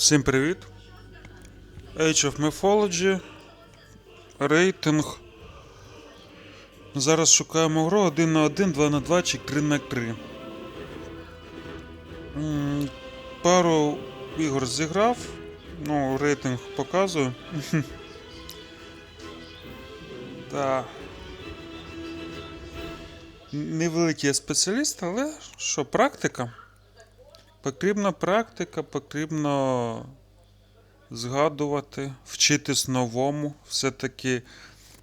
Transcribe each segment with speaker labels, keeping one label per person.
Speaker 1: Всім привіт. Age of Mythology. Рейтинг. Зараз шукаємо гру 1 на 1, 2 на 2 чи 3 на 3. Пару ігор зіграв. Ну, рейтинг показую. Та. Невеликий спеціаліст, але що, практика? Потрібна практика, потрібно згадувати, вчитись новому. Все-таки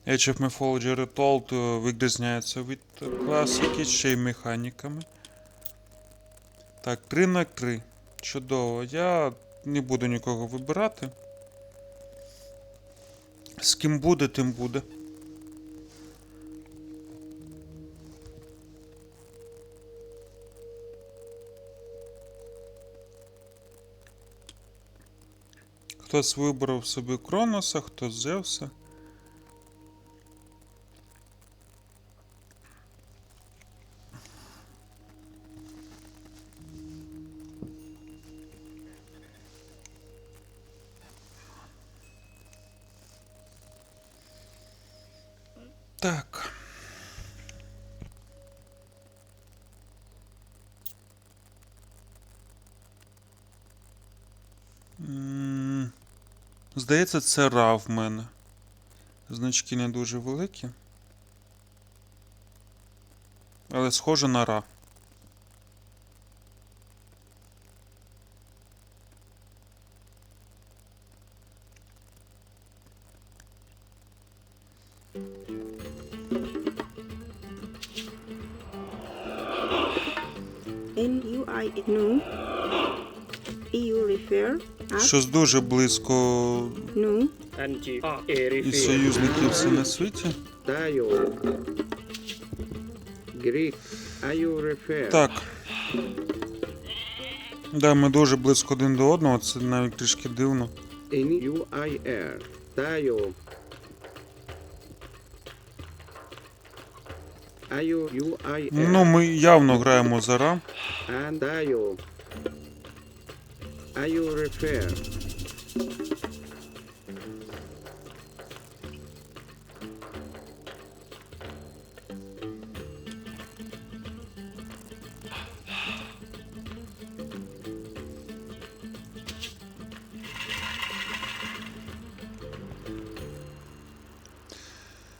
Speaker 1: Age of Mythology Retold відрізняється від класики ще й механіками. Так, 3 на 3. Чудово. Я не буду нікого вибирати. З ким буде, тим буде. Хтось вибрав собі Кроноса, хтось Зевса. Так. М, Здається, це Ра в мене. Значки не дуже великі. Але схоже на Ра. Щось дуже близько
Speaker 2: Anti
Speaker 1: і союзників все на світі. Так. Да, ми дуже близько один до одного, це навіть трішки дивно. Ну, ми явно граємо за Ра.
Speaker 3: And Tayo. Ayo refer.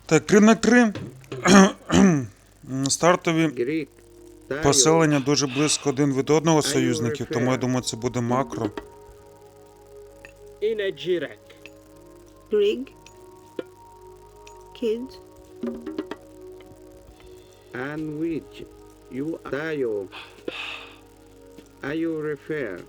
Speaker 1: Так, 3 на 3. Стартові
Speaker 3: Greek. Tayo.
Speaker 1: Поселення дуже близько один від одного союзників, тому я думаю, це буде макро.
Speaker 2: Jirak.
Speaker 4: Grig
Speaker 3: And which. You refer.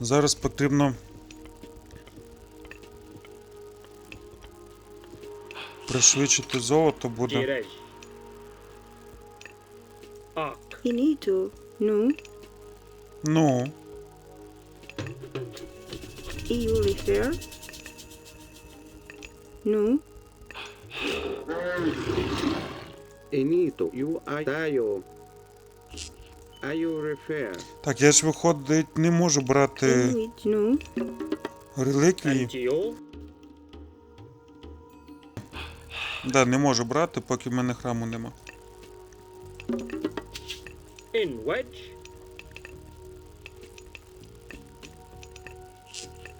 Speaker 1: Зараз потрібно пришвидшити золото буде.
Speaker 2: Ak.
Speaker 4: Finito
Speaker 1: Ну,
Speaker 4: EU refer no
Speaker 3: Enito. UI Tayo. Ayo refer.
Speaker 1: так, я ж виходить не можу брати
Speaker 4: Inuit no
Speaker 1: реліквії.
Speaker 2: Antio.
Speaker 1: Да, не можу брати, поки в мене храму нема.
Speaker 2: In Wedge.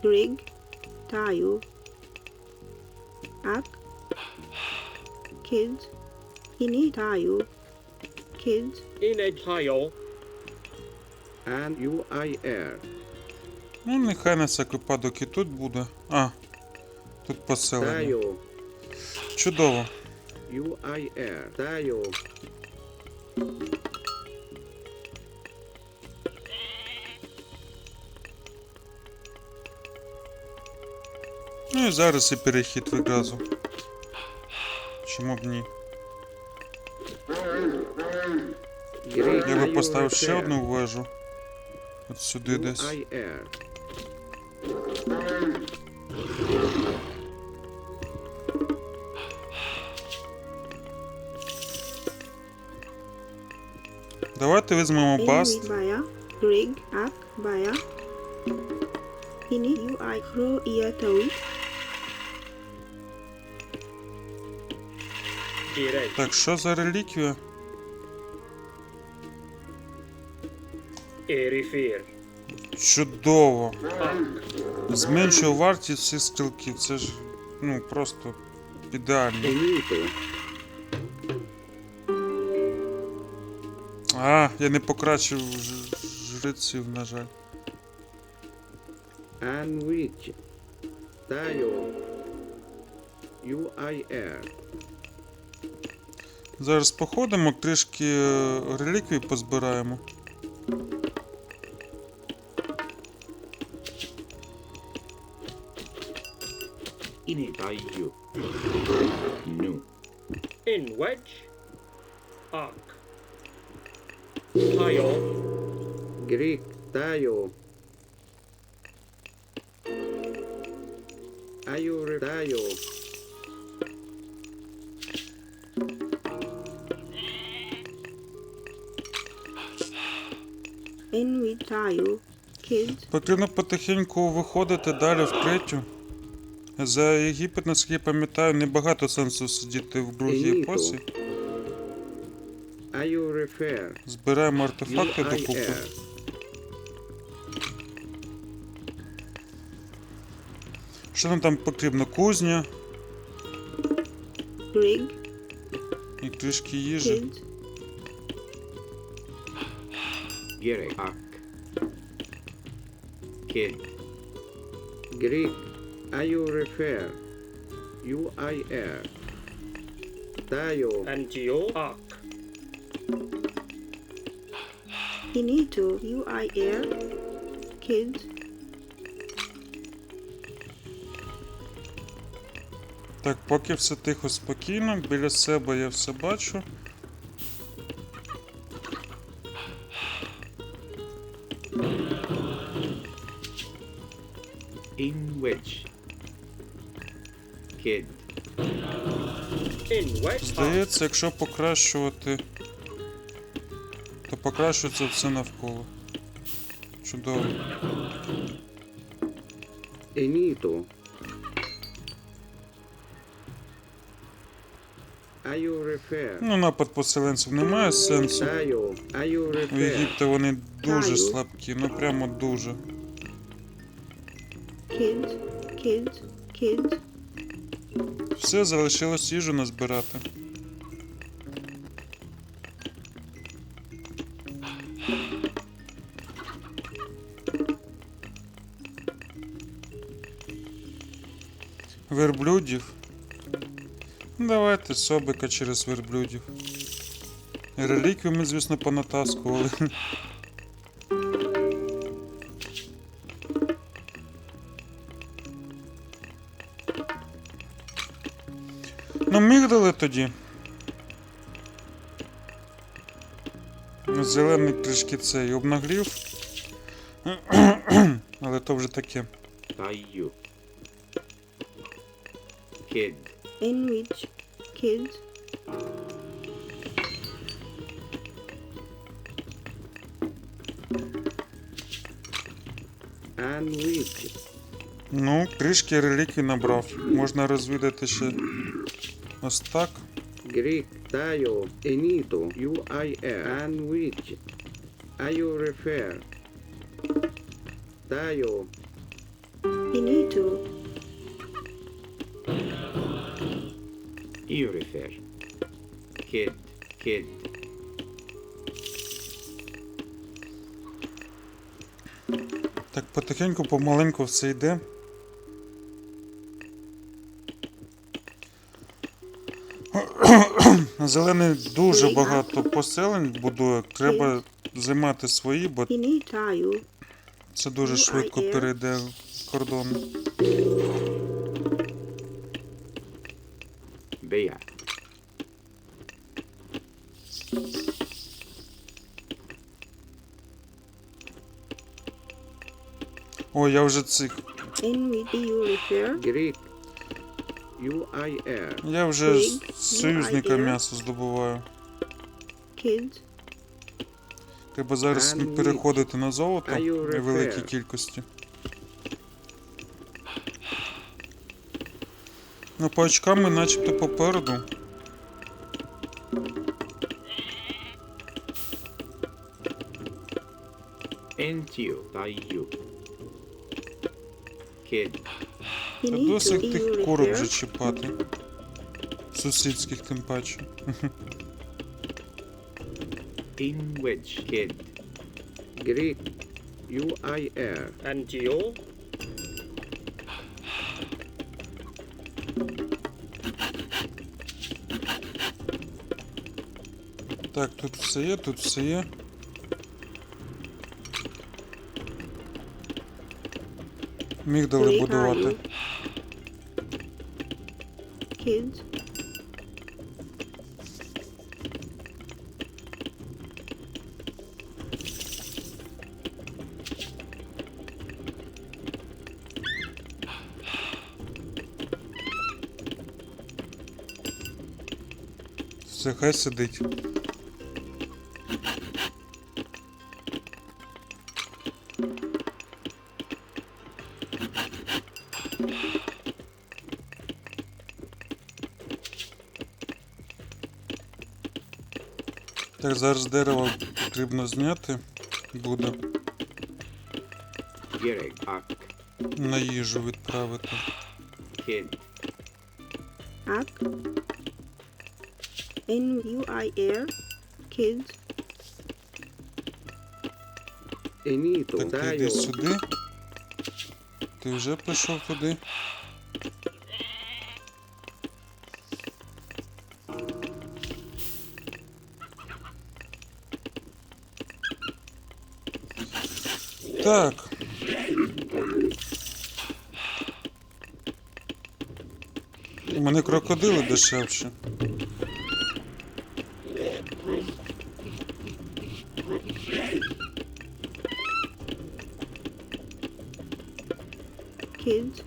Speaker 4: Grig Tayo Ak Kids Initayo Kids
Speaker 2: In a Tayo.
Speaker 3: And UIR.
Speaker 1: Ну, нехай на всяк випадок і тут буде. А, тут поселення.
Speaker 3: Tayo.
Speaker 1: Чудово.
Speaker 3: UIR. Tayo.
Speaker 1: Ну і зараз і перехід відразу. Чому б ні?
Speaker 3: Greek.
Speaker 1: Я би
Speaker 3: Ayo
Speaker 1: поставив ще
Speaker 3: refer.
Speaker 1: одну вежу. От сюди десь. Давайте візьмемо
Speaker 4: Baya. Rig. Ak. Baya. Ini. You. Kro. Ia.
Speaker 1: Так, що за реліквія? Чудово.
Speaker 2: Ak.
Speaker 1: Зменшує вартість всіх стрілків. Це ж ну просто ідеально. А, я не покращив жреців, на жаль.
Speaker 3: And which. Tayo. UIR.
Speaker 1: Зараз походимо, трішки е, реліквій позбираємо.
Speaker 3: Ini tayo.
Speaker 2: In wedge. Ak. Tayo.
Speaker 3: Greek tayo. Ayur tayo.
Speaker 4: In Tayo.
Speaker 1: Потрібно потихеньку виходити далі в третю. За Єгипет, наскільки я пам'ятаю, небагато сенсу сидіти в другій
Speaker 3: Еліту.
Speaker 1: епосі. Збираємо артефакти докупи. Що нам там потрібно? Кузня
Speaker 4: Rig.
Speaker 1: і трішки їжі.
Speaker 5: Ak. Kid.
Speaker 3: Greek. Ayur refer. UIR.
Speaker 2: And Geo. Ak.
Speaker 4: Finito. U. I. Kids.
Speaker 1: Так, поки все тихо, спокійно, біля себе я все бачу.
Speaker 5: In which. Kid.
Speaker 2: In. Ak.
Speaker 1: Здається, якщо покращувати, покращується все навколо. Чудово.
Speaker 3: Enito.
Speaker 1: Ну, напад поселенців немає сенсу. У. Єгипта вони дуже слабкі, ну прямо дуже. Все, залишилось їжу назбирати. Верблюдів. Давайте собика через верблюдів. Реліквію ми, звісно, понатаскували. Ну, мігдали тоді. Зелений трішки цей обнаглів. Але то вже таке.
Speaker 5: Kid.
Speaker 4: In which. Kids.
Speaker 1: Ну, трішки реліквій набрав. Можна розвідати ще ось так.
Speaker 3: Greek. Tayo. Enito. UIR. And which. Ayur refer. Tayo.
Speaker 4: Finito.
Speaker 5: You refer. Kid. Kid.
Speaker 1: Так, потихеньку, помаленьку все йде. Зелений дуже багато поселень будує. Треба займати свої, бо це дуже швидко перейде кордон. О, я вже цих.
Speaker 4: In
Speaker 1: Я вже з союзника м'ясо здобуваю. Треба зараз переходити на золото в великій кількості. Ну, по очкам ми начебто попереду.
Speaker 5: Kid.
Speaker 4: You
Speaker 1: Та
Speaker 4: need to
Speaker 1: досить
Speaker 4: EU
Speaker 1: тих курок
Speaker 4: repair.
Speaker 1: вже чіпати. Сусідських тим паче.
Speaker 5: In wedge. Kid.
Speaker 3: Greek. UIR.
Speaker 2: Antio.
Speaker 1: Так, тут все є, тут все є. Мігдали
Speaker 4: Greek
Speaker 1: будувати.
Speaker 4: Kids.
Speaker 1: Все, хай сидить. Зараз дерево потрібно зняти буде на їжу відправити.
Speaker 5: Kid.
Speaker 4: Ak. N U I R. Kids.
Speaker 1: Так,
Speaker 3: Tayo.
Speaker 1: сюди. Ти вже прийшов туди. Так. У мене крокодили дешевші.
Speaker 4: Kids.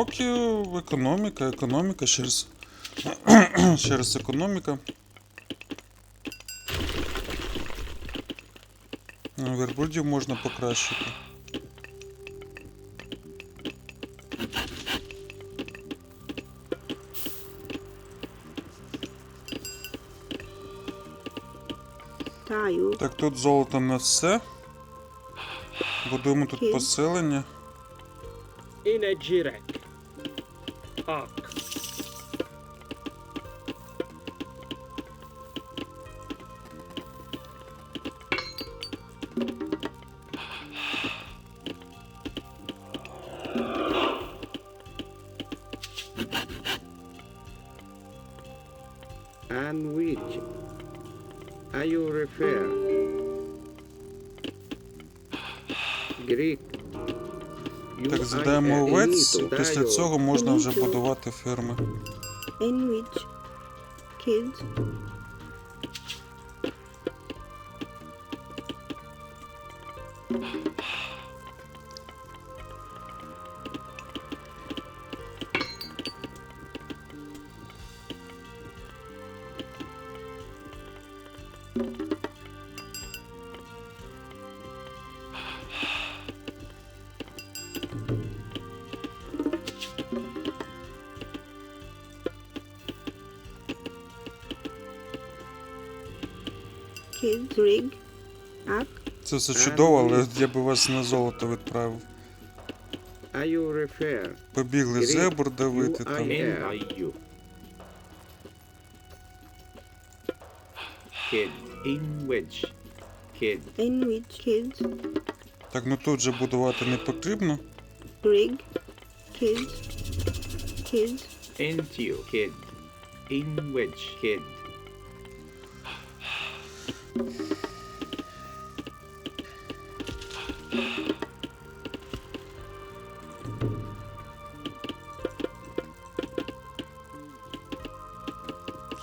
Speaker 1: Поки економіка, економіка, через, через економіка. Верблюдів можна покращити. Так, тут золото на все. Будуємо тут
Speaker 4: Окей.
Speaker 1: поселення.
Speaker 2: Inagirek. Ak.
Speaker 3: And which? Are you refer? Greek.
Speaker 1: Так,
Speaker 3: згадаємо
Speaker 1: овець,
Speaker 3: і
Speaker 1: після цього можна вже будувати ферми. Все чудово, але я би вас на золото відправив. Побігли зебр давити там.
Speaker 5: Kid. In. Kid.
Speaker 4: In which? Kids.
Speaker 1: Так, ну тут же будувати не потрібно.
Speaker 4: Rig. Kids. Kids.
Speaker 5: Entio. Kid. In wedge. Kid.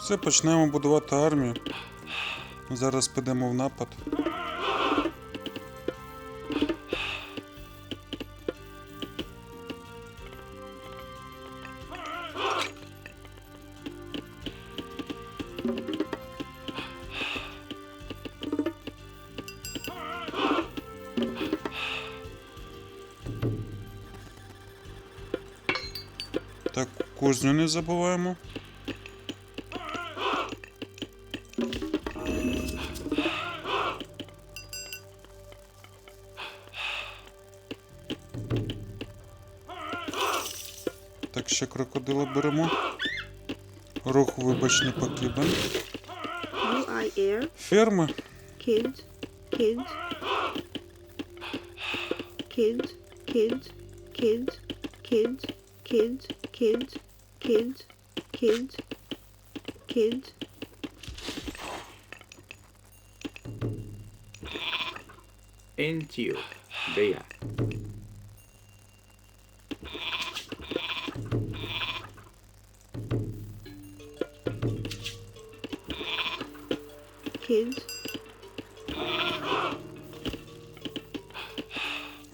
Speaker 1: Все, почнемо будувати армію. Зараз підемо в напад. Так, кузню не забуваємо. Крокодила беремо. Рух, вибач, не покидан.
Speaker 4: You I air.
Speaker 1: Ферми.
Speaker 4: Kids. Kids. Kids. Kids. Kids. Kids. Kids. Kids. Kids. Kids. Kids.
Speaker 5: Bea.
Speaker 4: Kids.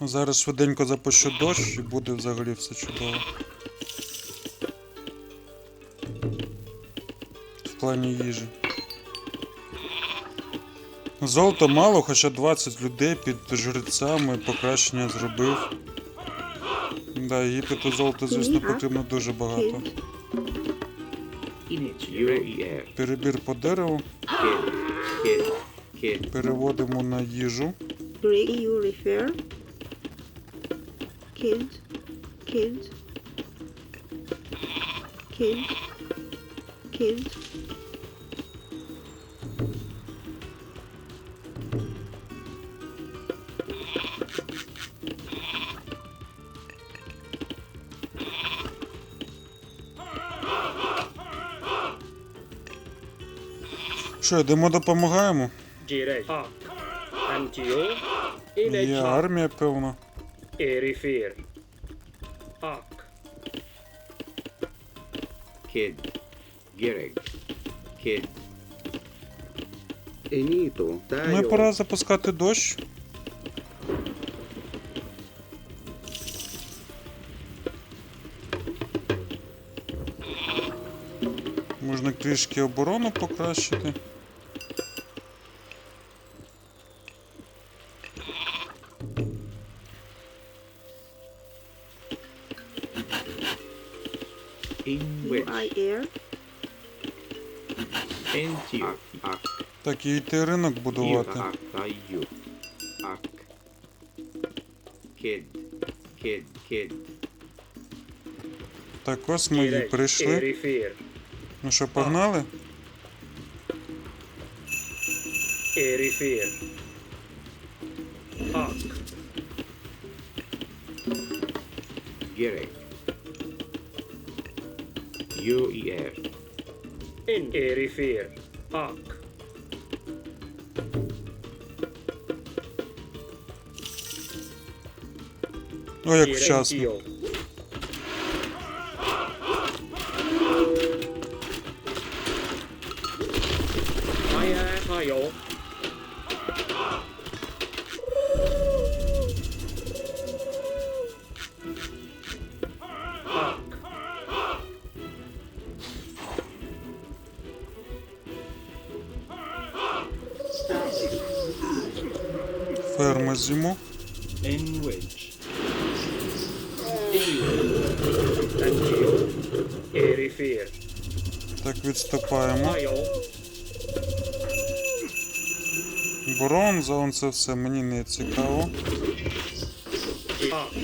Speaker 1: Зараз швиденько запущу дощ і буде взагалі все чудово. В плані їжі. Золота мало, хоча 20 людей під жрецями покращення зробив. Да, Єгипету золота, звісно, потрібно дуже багато. Перебір по дереву,
Speaker 5: kid. Kid.
Speaker 1: Переводимо на їжу.
Speaker 4: Greek you refer. Kid. Kid. Kid. Kid.
Speaker 1: Що, йдемо допомагаємо? Є армія, певно.
Speaker 2: Ерифір. Ак.
Speaker 5: Кід. Гірег. Кід.
Speaker 3: Еніту.
Speaker 1: Ну і пора запускати дощ. Можна трішки оборону покращити.
Speaker 5: here.
Speaker 4: And you.
Speaker 5: Ак, ак.
Speaker 1: Так, і йти ринок будувати.
Speaker 5: Ак, а you. Ак. Kid. Kid, kid.
Speaker 1: Так, ось ми і прийшли. Ну що, погнали?
Speaker 2: Ерифір. Ак.
Speaker 5: Герек. UER.
Speaker 2: In. Erifir. Ak.
Speaker 1: О, як вчасно.
Speaker 2: Jirentio. Maya
Speaker 1: Відступаємо. Бронза, он це все мені не цікаво.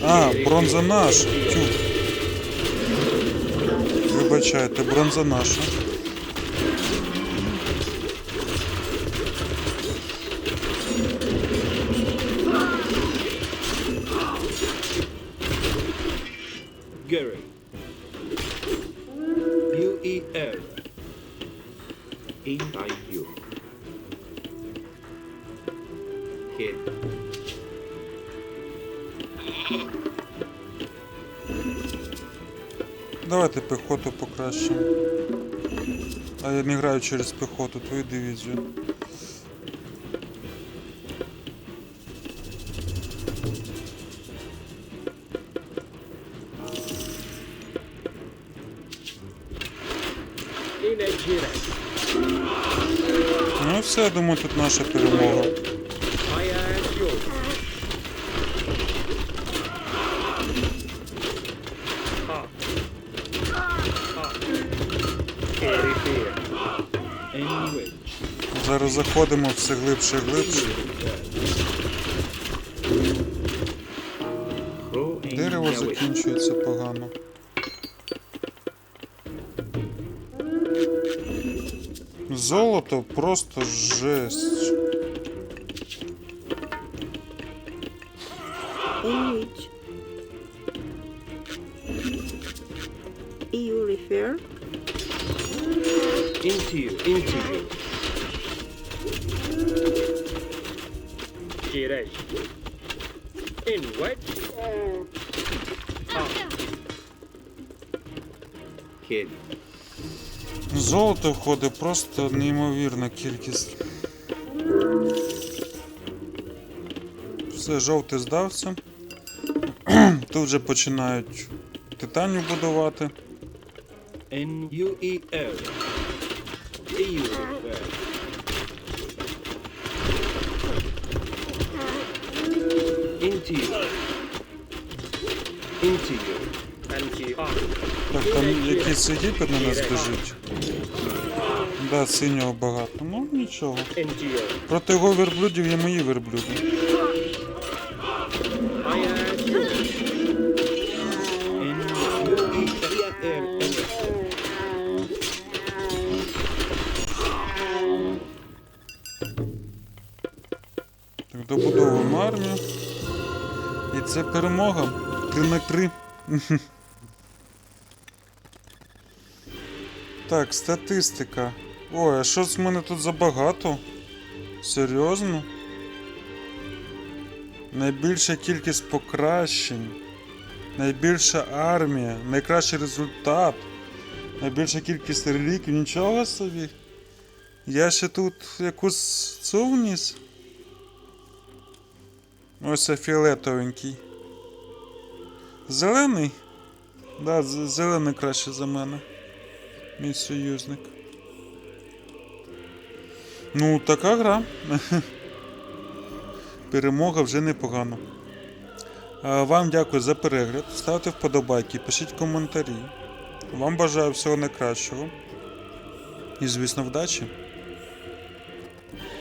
Speaker 1: А, бронза наша. Тю. Вибачайте, бронза наша. я не граю через піхоту, твою дивізію.
Speaker 2: In Ejires.
Speaker 1: Ну і все, я думаю, тут наша перемога. Заходимо все глибше і глибше. Дерево закінчується погано. Золото просто жесть.
Speaker 4: In which you
Speaker 5: Into you,
Speaker 2: Jirej. In which? Ah.
Speaker 5: Kid.
Speaker 1: Золото входить просто неймовірна кількість. Все, жовтий здався. Тут вже починають титанію будувати.
Speaker 5: In UEL. EU refer. Into you. Into you.
Speaker 2: And you.
Speaker 1: Так, там якийсь Єгипет на нас біжить. Да, синього багато. Ну нічого.
Speaker 2: Into you.
Speaker 1: Проти його верблюдів є мої верблюди. Це перемога. 3 на 3. Так, статистика. Ой, а що з мене тут забагато? Серйозно? Найбільша кількість покращень. Найбільша армія, найкращий результат. Найбільша кількість реліквій. Нічого собі. Я ще тут якусь цю вніс. Ось фіолетовенький. Зелений? Да, зелений краще за мене. Мій союзник. Ну, така гра. Перемога вже непогано. Вам дякую за перегляд. Ставте вподобайки, пишіть коментарі. Вам бажаю всього найкращого. І, звісно, вдачі.